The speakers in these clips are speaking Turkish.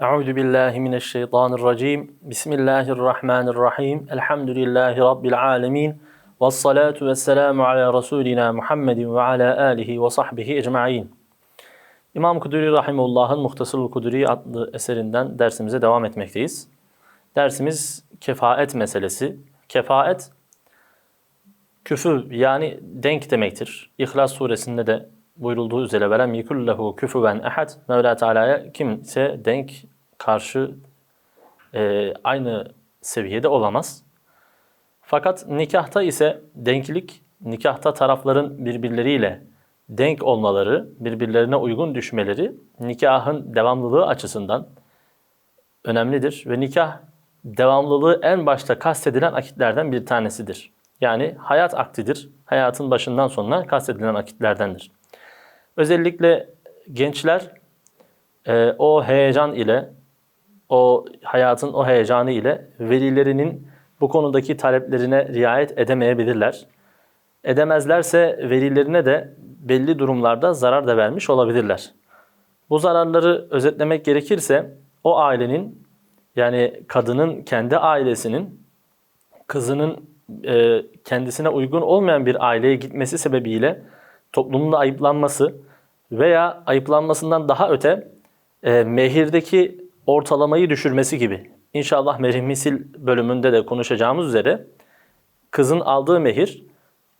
Euzu billahi mineşşeytanirracim. Bismillahirrahmanirrahim. Elhamdülillahi rabbil alamin. Ves salatu vesselamu ala rasulina Muhammedin ve ala alihi ve sahbihi ecmaîn. İmam Kuduri rahimehullah'ın Muhtasarul Kuduri adlı eserinden dersimize devam etmekteyiz. Dersimiz kefaet meselesi. Kefaet küfü yani denk demektir. İhlas suresinde de buyurulduğu üzere velem yekullehu küfüven ehad Mevla Teala'ya kimse denk karşı e, aynı seviyede olamaz. Fakat nikahta ise denklik, nikahta tarafların birbirleriyle denk olmaları, birbirlerine uygun düşmeleri nikahın devamlılığı açısından önemlidir ve nikah devamlılığı en başta kastedilen akitlerden bir tanesidir. Yani hayat aktidir. Hayatın başından sonuna kastedilen akitlerdendir. Özellikle gençler e, o heyecan ile, o hayatın o heyecanı ile velilerinin bu konudaki taleplerine riayet edemeyebilirler. Edemezlerse velilerine de belli durumlarda zarar da vermiş olabilirler. Bu zararları özetlemek gerekirse o ailenin yani kadının kendi ailesinin kızının e, kendisine uygun olmayan bir aileye gitmesi sebebiyle toplumda ayıplanması veya ayıplanmasından daha öte e, mehirdeki ortalamayı düşürmesi gibi. İnşallah Merih Misil bölümünde de konuşacağımız üzere kızın aldığı mehir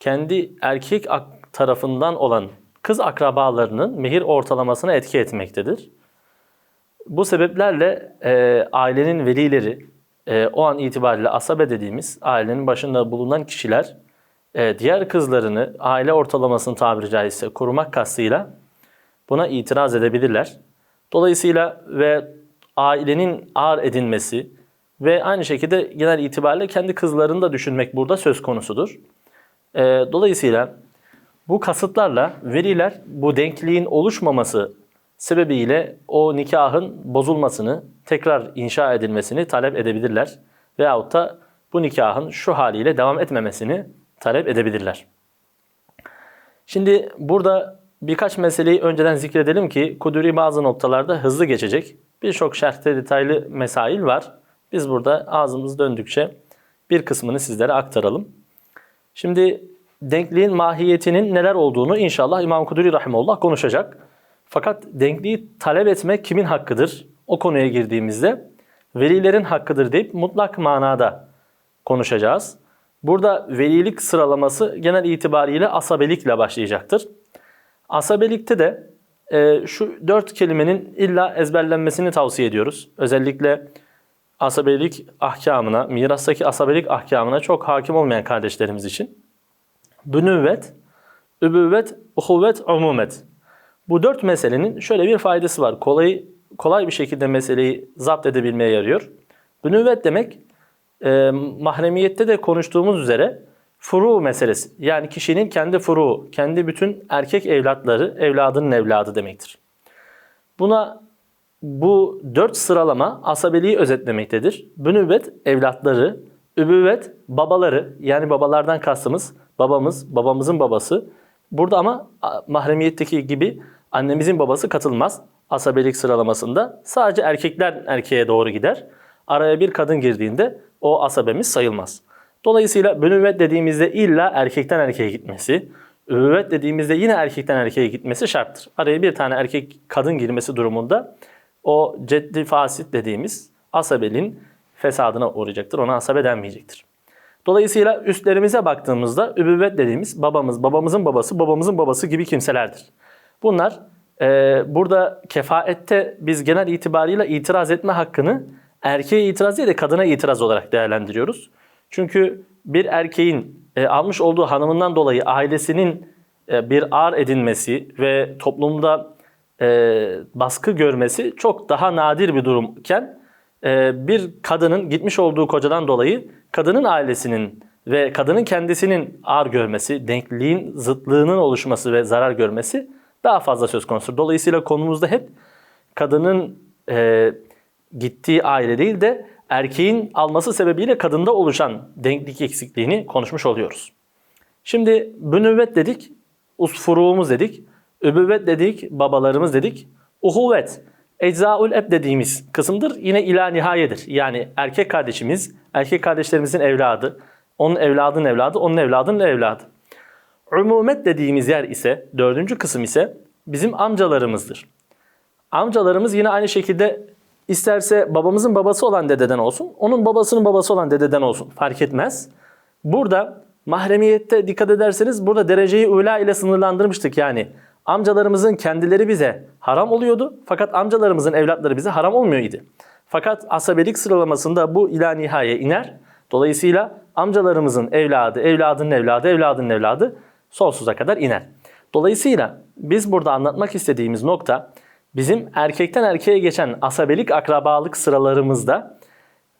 kendi erkek tarafından olan kız akrabalarının mehir ortalamasına etki etmektedir. Bu sebeplerle e, ailenin velileri, e, o an itibariyle asabe dediğimiz ailenin başında bulunan kişiler e, diğer kızlarını aile ortalamasını tabiri caizse korumak kastıyla buna itiraz edebilirler. Dolayısıyla ve ailenin ağır edinmesi ve aynı şekilde genel itibariyle kendi kızlarını da düşünmek burada söz konusudur. E, dolayısıyla bu kasıtlarla veliler bu denkliğin oluşmaması sebebiyle o nikahın bozulmasını, tekrar inşa edilmesini talep edebilirler. Veyahut da bu nikahın şu haliyle devam etmemesini talep edebilirler. Şimdi burada birkaç meseleyi önceden zikredelim ki Kuduri bazı noktalarda hızlı geçecek. Birçok şerhte detaylı mesail var. Biz burada ağzımız döndükçe bir kısmını sizlere aktaralım. Şimdi denkliğin mahiyetinin neler olduğunu inşallah İmam Kuduri Rahimullah konuşacak. Fakat denkliği talep etmek kimin hakkıdır? O konuya girdiğimizde velilerin hakkıdır deyip mutlak manada konuşacağız. Burada velilik sıralaması genel itibariyle asabelikle başlayacaktır. Asabelikte de e, şu dört kelimenin illa ezberlenmesini tavsiye ediyoruz. Özellikle asabelik ahkamına, mirastaki asabelik ahkamına çok hakim olmayan kardeşlerimiz için. Bünüvvet, übüvvet, uhuvvet, umumet. Bu dört meselenin şöyle bir faydası var. Kolay kolay bir şekilde meseleyi zapt edebilmeye yarıyor. Bünüvvet demek e, mahremiyette de konuştuğumuz üzere furu meselesi. Yani kişinin kendi furu, kendi bütün erkek evlatları, evladının evladı demektir. Buna bu dört sıralama asabeliği özetlemektedir. Bünüvvet evlatları, übüvvet babaları yani babalardan kastımız babamız, babamızın babası. Burada ama mahremiyetteki gibi annemizin babası katılmaz asabelik sıralamasında. Sadece erkekler erkeğe doğru gider. Araya bir kadın girdiğinde o asabemiz sayılmaz. Dolayısıyla bünüvvet dediğimizde illa erkekten erkeğe gitmesi, üvvet dediğimizde yine erkekten erkeğe gitmesi şarttır. Araya bir tane erkek kadın girmesi durumunda o ceddi fasit dediğimiz asabelin fesadına uğrayacaktır. Ona asabe denmeyecektir. Dolayısıyla üstlerimize baktığımızda übüvvet dediğimiz babamız, babamızın babası, babamızın babası gibi kimselerdir. Bunlar e, burada kefaette biz genel itibariyle itiraz etme hakkını erkeğe itiraz değil de kadına itiraz olarak değerlendiriyoruz. Çünkü bir erkeğin e, almış olduğu hanımından dolayı ailesinin e, bir ağır edinmesi ve toplumda e, baskı görmesi çok daha nadir bir durumken e, bir kadının gitmiş olduğu kocadan dolayı kadının ailesinin ve kadının kendisinin ağır görmesi, denkliliğin zıtlığının oluşması ve zarar görmesi daha fazla söz konusu. Dolayısıyla konumuzda hep kadının e, gittiği aile değil de erkeğin alması sebebiyle kadında oluşan denklik eksikliğini konuşmuş oluyoruz. Şimdi bünüvvet dedik, usfuruğumuz dedik, übüvvet dedik, babalarımız dedik, uhuvvet eczaul eb dediğimiz kısımdır. Yine ila nihayedir. Yani erkek kardeşimiz, erkek kardeşlerimizin evladı, onun evladının evladı, onun evladının evladı. Umumet dediğimiz yer ise, dördüncü kısım ise bizim amcalarımızdır. Amcalarımız yine aynı şekilde isterse babamızın babası olan dededen olsun, onun babasının babası olan dededen olsun fark etmez. Burada mahremiyette dikkat ederseniz burada dereceyi ula ile sınırlandırmıştık yani. Amcalarımızın kendileri bize haram oluyordu fakat amcalarımızın evlatları bize haram olmuyor idi. Fakat asabelik sıralamasında bu ila nihaye iner. Dolayısıyla amcalarımızın evladı, evladının evladı, evladının evladı sonsuza kadar iner. Dolayısıyla biz burada anlatmak istediğimiz nokta bizim erkekten erkeğe geçen asabelik akrabalık sıralarımızda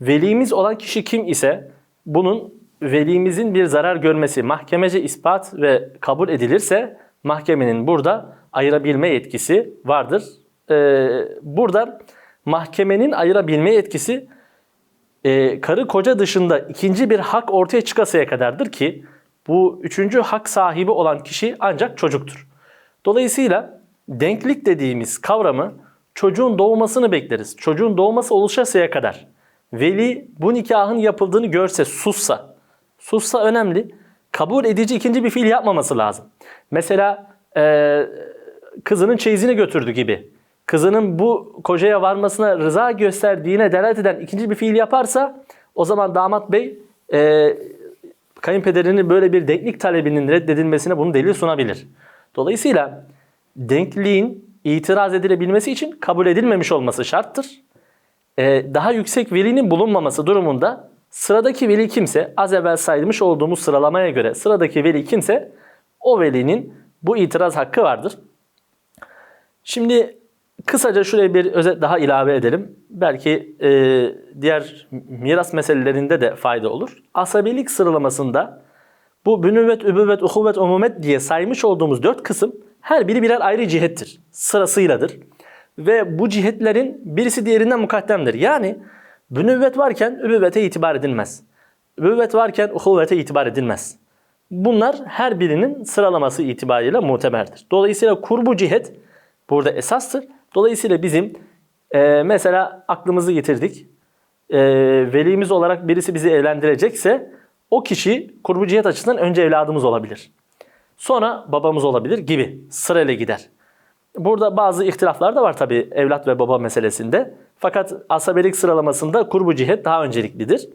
velimiz olan kişi kim ise bunun velimizin bir zarar görmesi mahkemece ispat ve kabul edilirse mahkemenin burada ayırabilme yetkisi vardır. Ee, burada mahkemenin ayırabilme yetkisi e, karı koca dışında ikinci bir hak ortaya çıkasıya kadardır ki bu üçüncü hak sahibi olan kişi ancak çocuktur. Dolayısıyla denklik dediğimiz kavramı çocuğun doğmasını bekleriz. Çocuğun doğması oluşasıya kadar veli bu nikahın yapıldığını görse, sussa, sussa önemli. Kabul edici ikinci bir fiil yapmaması lazım. Mesela e, kızının çeyizini götürdü gibi. Kızının bu kocaya varmasına rıza gösterdiğine delalet eden ikinci bir fiil yaparsa o zaman damat bey e, kayınpederinin böyle bir denklik talebinin reddedilmesine bunu delil sunabilir. Dolayısıyla denkliğin itiraz edilebilmesi için kabul edilmemiş olması şarttır. Ee, daha yüksek velinin bulunmaması durumunda sıradaki veli kimse az evvel saymış olduğumuz sıralamaya göre sıradaki veli kimse o velinin bu itiraz hakkı vardır. Şimdi kısaca şuraya bir özet daha ilave edelim. Belki e, diğer miras meselelerinde de fayda olur. Asabilik sıralamasında bu bünüvvet, übüvvet, uhuvvet, umumet diye saymış olduğumuz dört kısım her biri birer ayrı cihettir. Sırasıyladır. Ve bu cihetlerin birisi diğerinden mukaddemdir. Yani bünüvvet varken übüvvete itibar edilmez. Übüvvet varken uhuvvete itibar edilmez. Bunlar her birinin sıralaması itibariyle muteberdir. Dolayısıyla kurbu cihet burada esastır. Dolayısıyla bizim e, mesela aklımızı getirdik. E, velimiz olarak birisi bizi evlendirecekse o kişi kurbu cihet açısından önce evladımız olabilir. Sonra babamız olabilir gibi sırayla gider. Burada bazı ihtilaflar da var tabi evlat ve baba meselesinde. Fakat asabelik sıralamasında kurbu cihet daha önceliklidir.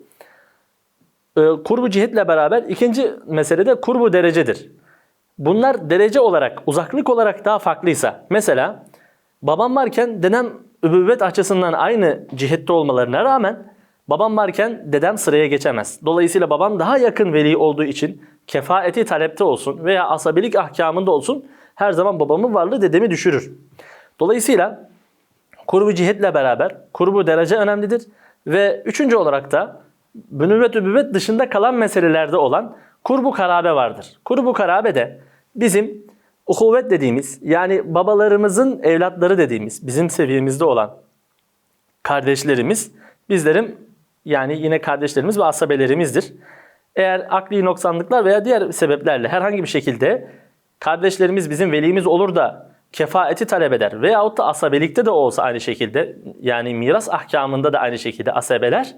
Ee, kurbu cihetle beraber ikinci mesele de kurbu derecedir. Bunlar derece olarak, uzaklık olarak daha farklıysa, mesela babam varken dedem übüvvet açısından aynı cihette olmalarına rağmen babam varken dedem sıraya geçemez. Dolayısıyla babam daha yakın veli olduğu için kefaeti talepte olsun veya asabilik ahkamında olsun her zaman babamın varlığı dedemi düşürür. Dolayısıyla kurbu cihetle beraber kurbu derece önemlidir. Ve üçüncü olarak da bünüvvet übüvvet dışında kalan meselelerde olan kurbu karabe vardır. Kurbu karabe de bizim uhuvvet dediğimiz yani babalarımızın evlatları dediğimiz bizim seviyemizde olan kardeşlerimiz bizlerin yani yine kardeşlerimiz ve asabelerimizdir. Eğer akli noksanlıklar veya diğer sebeplerle herhangi bir şekilde kardeşlerimiz bizim velimiz olur da kefaeti talep eder veyahut da asabelikte de olsa aynı şekilde yani miras ahkamında da aynı şekilde asabeler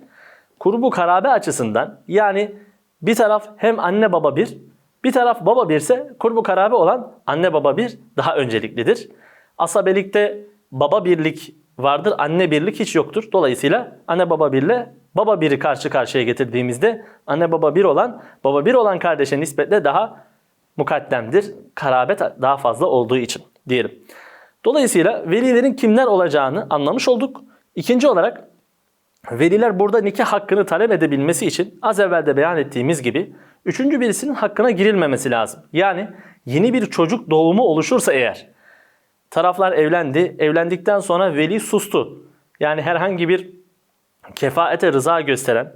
kurbu karabe açısından yani bir taraf hem anne baba bir bir taraf baba birse kurbu karabe olan anne baba bir daha önceliklidir. Asabelikte baba birlik vardır, anne birlik hiç yoktur. Dolayısıyla anne baba birle baba biri karşı karşıya getirdiğimizde anne baba bir olan baba bir olan kardeşe nispetle daha mukaddemdir. Karabet daha fazla olduğu için diyelim. Dolayısıyla velilerin kimler olacağını anlamış olduk. İkinci olarak veliler burada nikah hakkını talep edebilmesi için az evvel de beyan ettiğimiz gibi üçüncü birisinin hakkına girilmemesi lazım. Yani yeni bir çocuk doğumu oluşursa eğer taraflar evlendi, evlendikten sonra veli sustu. Yani herhangi bir kefaete rıza gösteren,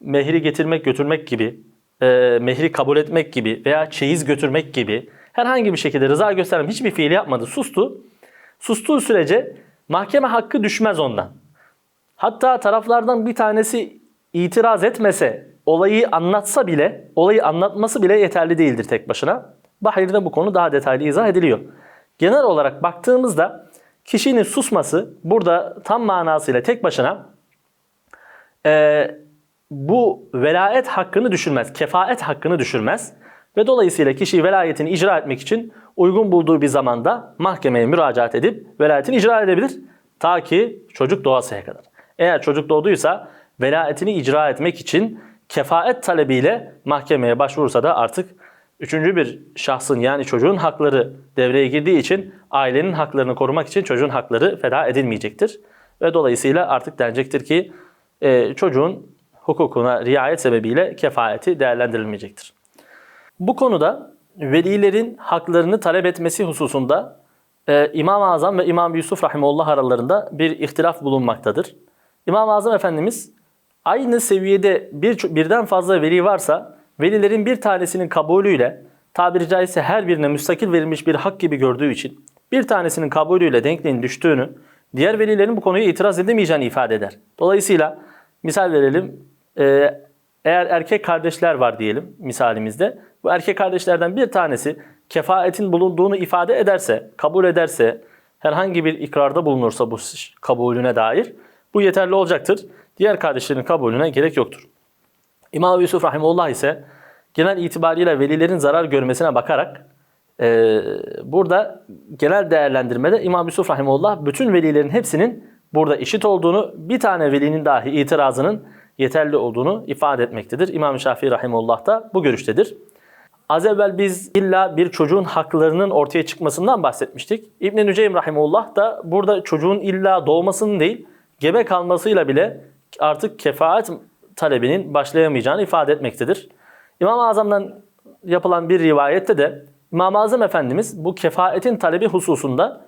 mehri getirmek götürmek gibi, e, mehri kabul etmek gibi veya çeyiz götürmek gibi herhangi bir şekilde rıza gösteren hiçbir fiil yapmadı, sustu. Sustuğu sürece mahkeme hakkı düşmez ondan. Hatta taraflardan bir tanesi itiraz etmese, olayı anlatsa bile, olayı anlatması bile yeterli değildir tek başına. Bahir'de bu konu daha detaylı izah ediliyor. Genel olarak baktığımızda Kişinin susması burada tam manasıyla tek başına e, bu velayet hakkını düşürmez, kefaet hakkını düşürmez. Ve dolayısıyla kişi velayetini icra etmek için uygun bulduğu bir zamanda mahkemeye müracaat edip velayetini icra edebilir. Ta ki çocuk doğasıya kadar. Eğer çocuk doğduysa velayetini icra etmek için kefaet talebiyle mahkemeye başvurursa da artık üçüncü bir şahsın yani çocuğun hakları devreye girdiği için ailenin haklarını korumak için çocuğun hakları feda edilmeyecektir. Ve dolayısıyla artık denecektir ki e, çocuğun hukukuna riayet sebebiyle kefaeti değerlendirilmeyecektir. Bu konuda velilerin haklarını talep etmesi hususunda e, İmam-ı Azam ve İmam Yusuf Rahimullah aralarında bir ihtilaf bulunmaktadır. İmam-ı Azam Efendimiz aynı seviyede bir, birden fazla veli varsa velilerin bir tanesinin kabulüyle tabiri caizse her birine müstakil verilmiş bir hak gibi gördüğü için bir tanesinin kabulüyle denkliğin düştüğünü diğer velilerin bu konuya itiraz edemeyeceğini ifade eder. Dolayısıyla misal verelim e, eğer erkek kardeşler var diyelim misalimizde bu erkek kardeşlerden bir tanesi kefaetin bulunduğunu ifade ederse, kabul ederse, herhangi bir ikrarda bulunursa bu kabulüne dair bu yeterli olacaktır. Diğer kardeşlerin kabulüne gerek yoktur. İmam Yusuf Rahimullah ise genel itibariyle velilerin zarar görmesine bakarak e, burada genel değerlendirmede İmam Yusuf Rahimullah bütün velilerin hepsinin burada eşit olduğunu, bir tane velinin dahi itirazının yeterli olduğunu ifade etmektedir. İmam Şafii Rahimullah da bu görüştedir. Az evvel biz illa bir çocuğun haklarının ortaya çıkmasından bahsetmiştik. İbn-i Nüceym Rahimullah da burada çocuğun illa doğmasının değil, gebe kalmasıyla bile artık kefaat talebinin başlayamayacağını ifade etmektedir. İmam-ı Azam'dan yapılan bir rivayette de İmam-ı Azam Efendimiz bu kefaetin talebi hususunda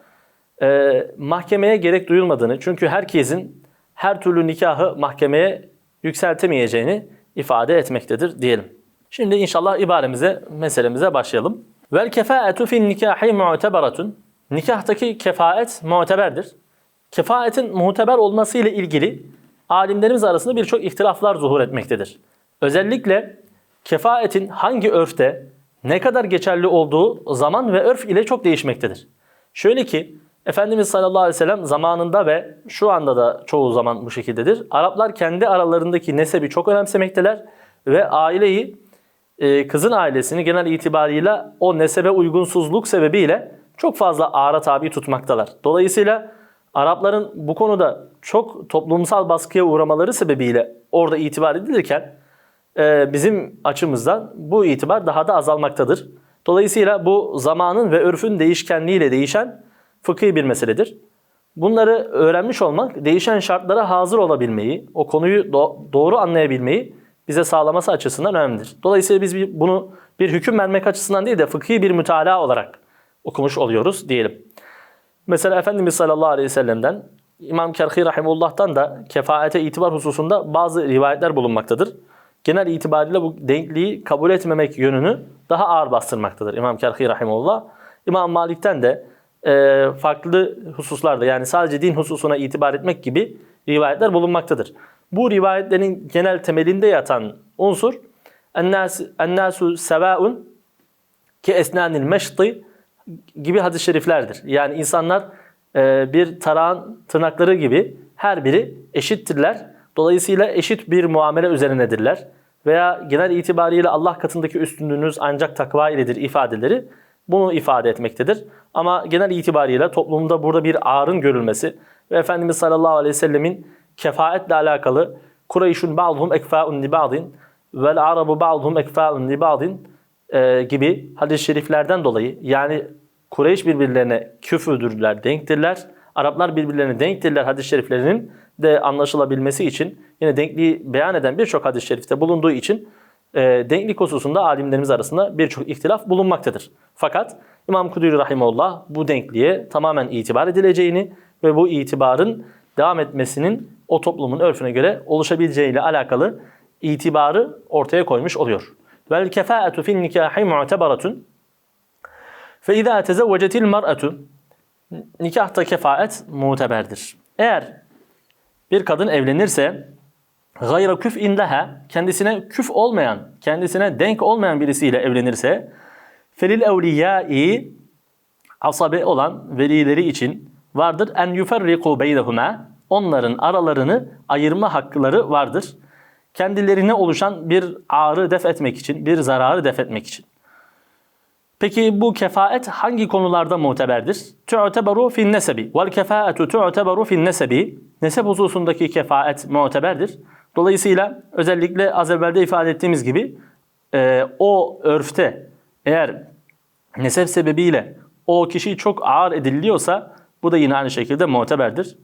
e, mahkemeye gerek duyulmadığını, çünkü herkesin her türlü nikahı mahkemeye yükseltemeyeceğini ifade etmektedir diyelim. Şimdi inşallah ibaremize, meselemize başlayalım. Vel kefaetu fin nikahi mu'teberatun. Nikahtaki kefaet muteberdir. Kefaetin muteber olması ile ilgili alimlerimiz arasında birçok ihtilaflar zuhur etmektedir. Özellikle kefaetin hangi örfte ne kadar geçerli olduğu zaman ve örf ile çok değişmektedir. Şöyle ki Efendimiz sallallahu aleyhi ve sellem zamanında ve şu anda da çoğu zaman bu şekildedir. Araplar kendi aralarındaki nesebi çok önemsemekteler ve aileyi e, kızın ailesini genel itibarıyla o nesebe uygunsuzluk sebebiyle çok fazla ağra tabi tutmaktalar. Dolayısıyla Arapların bu konuda çok toplumsal baskıya uğramaları sebebiyle orada itibar edilirken e, bizim açımızdan bu itibar daha da azalmaktadır. Dolayısıyla bu zamanın ve örfün değişkenliğiyle değişen fıkhi bir meseledir. Bunları öğrenmiş olmak değişen şartlara hazır olabilmeyi, o konuyu do- doğru anlayabilmeyi bize sağlaması açısından önemlidir. Dolayısıyla biz bunu bir hüküm vermek açısından değil de fıkhi bir mütalaa olarak okumuş oluyoruz diyelim. Mesela Efendimiz sallallahu aleyhi ve sellem'den İmam Kerhi Rahimullah'tan da kefaete itibar hususunda bazı rivayetler bulunmaktadır. Genel itibariyle bu denkliği kabul etmemek yönünü daha ağır bastırmaktadır İmam Kerhi Rahimullah. İmam Malik'ten de e, farklı hususlarda yani sadece din hususuna itibar etmek gibi rivayetler bulunmaktadır. Bu rivayetlerin genel temelinde yatan unsur ennasu sevaun ki esnanil meşti gibi hadis-i şeriflerdir. Yani insanlar e, bir tarağın tırnakları gibi her biri eşittirler. Dolayısıyla eşit bir muamele üzerinedirler. Veya genel itibariyle Allah katındaki üstünlüğünüz ancak takva iledir ifadeleri bunu ifade etmektedir. Ama genel itibariyle toplumda burada bir ağrın görülmesi ve Efendimiz sallallahu aleyhi ve sellemin kefaetle alakalı Kureyş'un ba'duhum ekfa'un li ba'din vel arabu ba'duhum ekfa'un li ba'din e, gibi hadis-i şeriflerden dolayı yani Kureyş birbirlerine küfürdürler, denktirler. Araplar birbirlerine denktirler hadis-i şeriflerinin de anlaşılabilmesi için yine denkliği beyan eden birçok hadis-i şerifte bulunduğu için e, denklik hususunda alimlerimiz arasında birçok ihtilaf bulunmaktadır. Fakat İmam Kudüri Rahimullah bu denkliğe tamamen itibar edileceğini ve bu itibarın devam etmesinin o toplumun örfüne göre oluşabileceği ile alakalı itibarı ortaya koymuş oluyor. Vel kefaetu fin nikahi mu'tebaratun fe izâ tezevvecetil mar'atu nikahta kefaet muteberdir. Eğer bir kadın evlenirse gayra küf indeha kendisine küf olmayan, kendisine denk olmayan birisiyle evlenirse felil evliyai asabe olan velileri için vardır. En yuferriku beynehuma onların aralarını ayırma hakları vardır. Kendilerine oluşan bir ağrı def etmek için, bir zararı def etmek için. Peki bu kefaet hangi konularda muteberdir? Tu'teberu fin nesebi. Vel kefaetu tu'teberu fin nesebi. Nesep hususundaki kefaet muteberdir. Dolayısıyla özellikle az evvel de ifade ettiğimiz gibi e, o örfte eğer nesep sebebiyle o kişi çok ağır ediliyorsa bu da yine aynı şekilde muteberdir.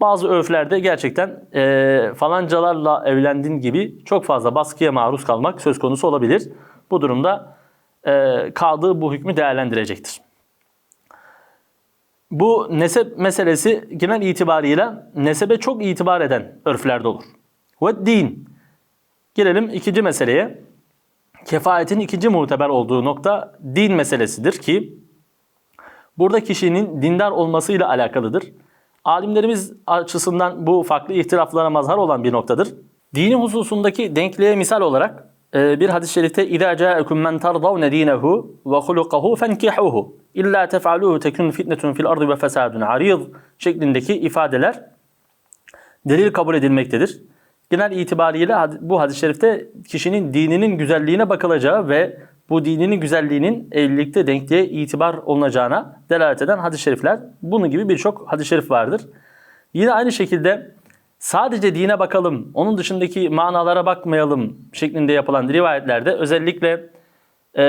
Bazı örflerde gerçekten e, falancalarla evlendin gibi çok fazla baskıya maruz kalmak söz konusu olabilir. Bu durumda e, kadı bu hükmü değerlendirecektir. Bu nesep meselesi genel itibarıyla nesebe çok itibar eden örflerde olur. Ve din. Gelelim ikinci meseleye. Kefayetin ikinci muteber olduğu nokta din meselesidir ki burada kişinin dindar olmasıyla alakalıdır. Alimlerimiz açısından bu farklı ihtilaflara mazhar olan bir noktadır. Dini hususundaki denkliğe misal olarak bir hadis-i şerifte اِذَا جَاءَكُمْ مَنْ تَرْضَوْنَ دِينَهُ وَخُلُقَهُ فَانْكِحُوهُ اِلَّا تَفْعَلُوهُ تَكُنْ فِتْنَةٌ فِي الْأَرْضِ وَفَسَادٌ عَرِيضٌ şeklindeki ifadeler delil kabul edilmektedir. Genel itibariyle had- bu hadis-i şerifte kişinin dininin güzelliğine bakılacağı ve bu dininin güzelliğinin evlilikte denkliğe itibar olunacağına delalet eden hadis-i şerifler. Bunun gibi birçok hadis-i şerif vardır. Yine aynı şekilde sadece dine bakalım, onun dışındaki manalara bakmayalım şeklinde yapılan rivayetlerde özellikle e,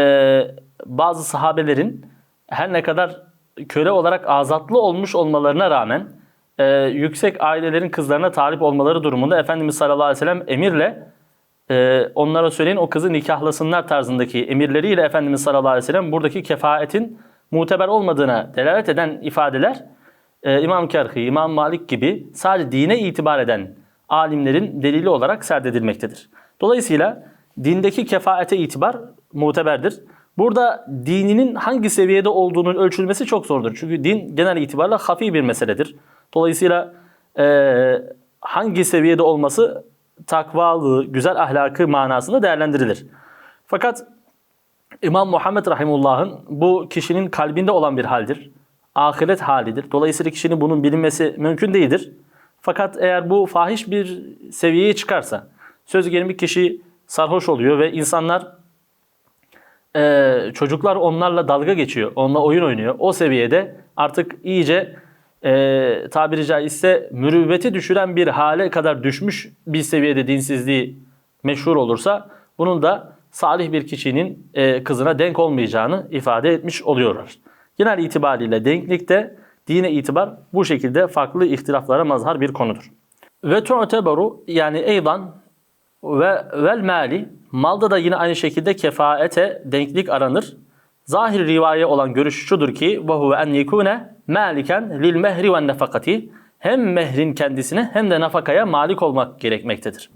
bazı sahabelerin her ne kadar köle olarak azatlı olmuş olmalarına rağmen e, yüksek ailelerin kızlarına talip olmaları durumunda Efendimiz sallallahu aleyhi ve sellem emirle e, onlara söyleyin o kızı nikahlasınlar tarzındaki emirleriyle Efendimiz sallallahu aleyhi ve sellem buradaki kefaetin muteber olmadığına delalet eden ifadeler e, İmam Kerhi, İmam Malik gibi sadece dine itibar eden alimlerin delili olarak serdedilmektedir. Dolayısıyla dindeki kefaete itibar muteberdir. Burada dininin hangi seviyede olduğunun ölçülmesi çok zordur. Çünkü din genel itibarla hafi bir meseledir. Dolayısıyla e, hangi seviyede olması takvalı, güzel ahlakı manasında değerlendirilir. Fakat İmam Muhammed Rahimullah'ın bu kişinin kalbinde olan bir haldir. Ahiret halidir. Dolayısıyla kişinin bunun bilinmesi mümkün değildir. Fakat eğer bu fahiş bir seviyeye çıkarsa, söz gelimi kişi sarhoş oluyor ve insanlar e, çocuklar onlarla dalga geçiyor, onunla oyun oynuyor. O seviyede artık iyice e, tabiri caizse mürüvveti düşüren bir hale kadar düşmüş bir seviyede dinsizliği meşhur olursa bunun da salih bir kişinin e, kızına denk olmayacağını ifade etmiş oluyorlar. Genel itibariyle denklikte dine itibar bu şekilde farklı ihtilaflara mazhar bir konudur. Ve tu'teberu yani eydan ve vel mali malda da yine aynı şekilde kefaete denklik aranır. Zahir rivaye olan görüş şudur ki ve huve en yekune maliken lil mehri ve nefakati hem mehrin kendisine hem de nafakaya malik olmak gerekmektedir.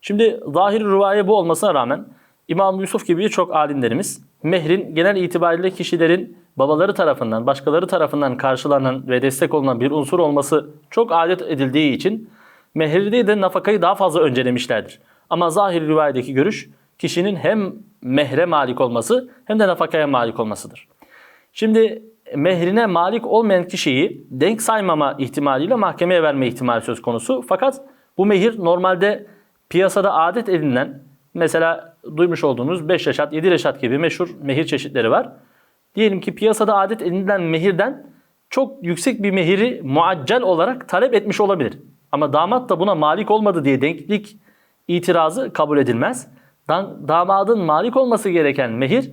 Şimdi zahir rivaye bu olmasına rağmen İmam Yusuf gibi birçok alimlerimiz mehrin genel itibariyle kişilerin babaları tarafından, başkaları tarafından karşılanan ve destek olunan bir unsur olması çok adet edildiği için mehri değil de nafakayı daha fazla öncelemişlerdir. Ama zahir rivayedeki görüş kişinin hem mehre malik olması hem de nafakaya malik olmasıdır. Şimdi mehrine malik olmayan kişiyi denk saymama ihtimaliyle mahkemeye verme ihtimali söz konusu. Fakat bu mehir normalde piyasada adet edinilen mesela duymuş olduğunuz 5 reşat, 7 reşat gibi meşhur mehir çeşitleri var. Diyelim ki piyasada adet edinilen mehirden çok yüksek bir mehiri muaccel olarak talep etmiş olabilir. Ama damat da buna malik olmadı diye denklik itirazı kabul edilmez. Damadın malik olması gereken mehir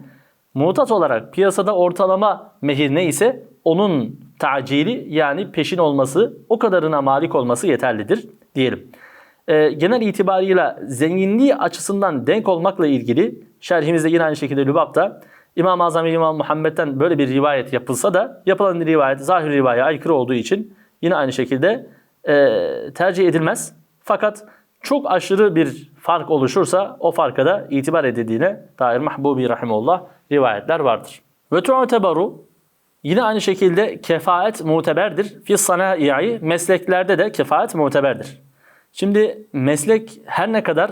mutat olarak piyasada ortalama mehir neyse onun tacili yani peşin olması o kadarına malik olması yeterlidir diyelim. Ee, genel itibarıyla zenginliği açısından denk olmakla ilgili şerhimizde yine aynı şekilde Lübap'ta İmam-ı Azam İmam Muhammed'den böyle bir rivayet yapılsa da yapılan rivayet zahir rivayeye aykırı olduğu için yine aynı şekilde e, tercih edilmez. Fakat çok aşırı bir fark oluşursa o farka da itibar edildiğine dair Mahbubi Rahimullah rivayetler vardır. Ve tu'tebaru yine aynı şekilde kefaet muteberdir. Fi sanai mesleklerde de kefaet muteberdir. Şimdi meslek her ne kadar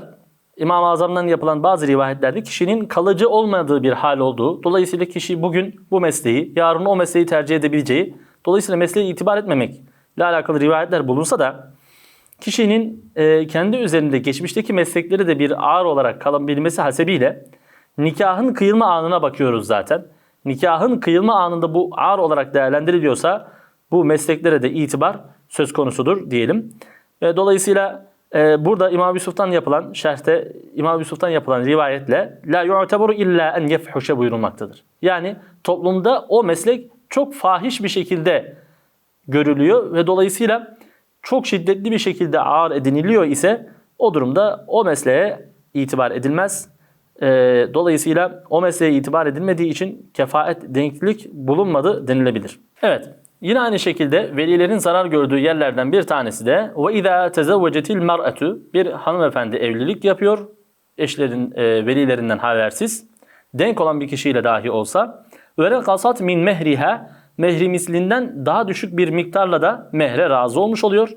İmam-ı Azam'dan yapılan bazı rivayetlerde kişinin kalıcı olmadığı bir hal olduğu, dolayısıyla kişi bugün bu mesleği, yarın o mesleği tercih edebileceği, Dolayısıyla mesleğe itibar etmemekle alakalı rivayetler bulunsa da kişinin e, kendi üzerinde geçmişteki meslekleri de bir ağır olarak kalabilmesi hasebiyle nikahın kıyılma anına bakıyoruz zaten. Nikahın kıyılma anında bu ağır olarak değerlendiriliyorsa bu mesleklere de itibar söz konusudur diyelim. E, dolayısıyla e, burada İmam Yusuf'tan yapılan şerhte İmam Yusuf'tan yapılan rivayetle la yu'tabaru illa en yefhuşe buyurulmaktadır. Yani toplumda o meslek çok fahiş bir şekilde görülüyor ve dolayısıyla çok şiddetli bir şekilde ağır ediniliyor ise o durumda o mesleğe itibar edilmez. E, dolayısıyla o mesleğe itibar edilmediği için kefaet denklik bulunmadı denilebilir. Evet. Yine aynı şekilde velilerin zarar gördüğü yerlerden bir tanesi de ve izâ tezevvecetil mar'atu bir hanımefendi evlilik yapıyor. Eşlerin e, velilerinden habersiz. Denk olan bir kişiyle dahi olsa ve kasat min mehriha mehri mislinden daha düşük bir miktarla da mehre razı olmuş oluyor.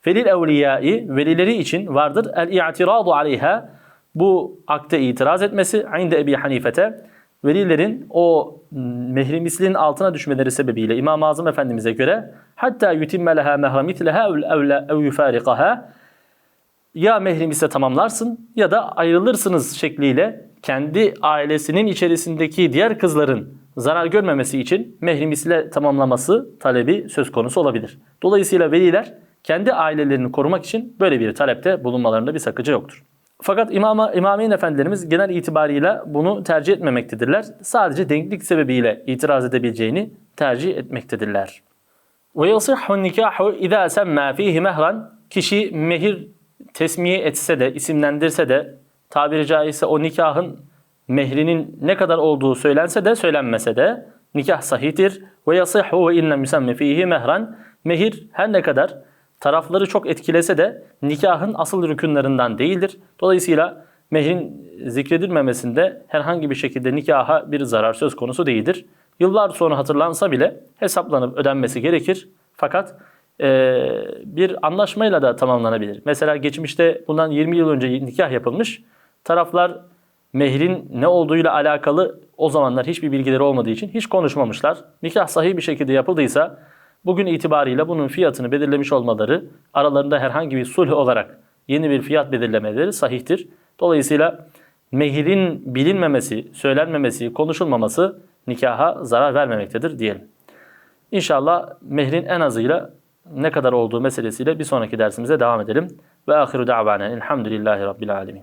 Felil evliyai velileri için vardır el i'tiradu aleyha bu akte itiraz etmesi inde Ebi Hanifete velilerin o mehri mislinin altına düşmeleri sebebiyle İmam-ı Azam Efendimiz'e göre hatta yutimme leha mehra mitleha ev yufarikaha ya mehri misle tamamlarsın ya da ayrılırsınız şekliyle kendi ailesinin içerisindeki diğer kızların zarar görmemesi için mehri misle tamamlaması talebi söz konusu olabilir. Dolayısıyla veliler kendi ailelerini korumak için böyle bir talepte bulunmalarında bir sakınca yoktur. Fakat imama, imameyn efendilerimiz genel itibarıyla bunu tercih etmemektedirler. Sadece denklik sebebiyle itiraz edebileceğini tercih etmektedirler. Ve yasihhu nikahu izâ semmâ fîhî mehran kişi mehir tesmiye etse de, isimlendirse de tabiri caizse o nikahın mehrinin ne kadar olduğu söylense de söylenmese de nikah sahihtir. Ve yasihhu ve inne müsemme fihi mehran mehir her ne kadar tarafları çok etkilese de nikahın asıl rükünlerinden değildir. Dolayısıyla mehrin zikredilmemesinde herhangi bir şekilde nikaha bir zarar söz konusu değildir. Yıllar sonra hatırlansa bile hesaplanıp ödenmesi gerekir. Fakat e, bir anlaşmayla da tamamlanabilir. Mesela geçmişte bundan 20 yıl önce nikah yapılmış. Taraflar mehrin ne olduğuyla alakalı o zamanlar hiçbir bilgileri olmadığı için hiç konuşmamışlar. Nikah sahih bir şekilde yapıldıysa bugün itibariyle bunun fiyatını belirlemiş olmaları aralarında herhangi bir sulh olarak yeni bir fiyat belirlemeleri sahihtir. Dolayısıyla mehirin bilinmemesi, söylenmemesi, konuşulmaması nikaha zarar vermemektedir diyelim. İnşallah mehrin en azıyla ne kadar olduğu meselesiyle bir sonraki dersimize devam edelim. Ve ahiru da'vanen elhamdülillahi rabbil alemin.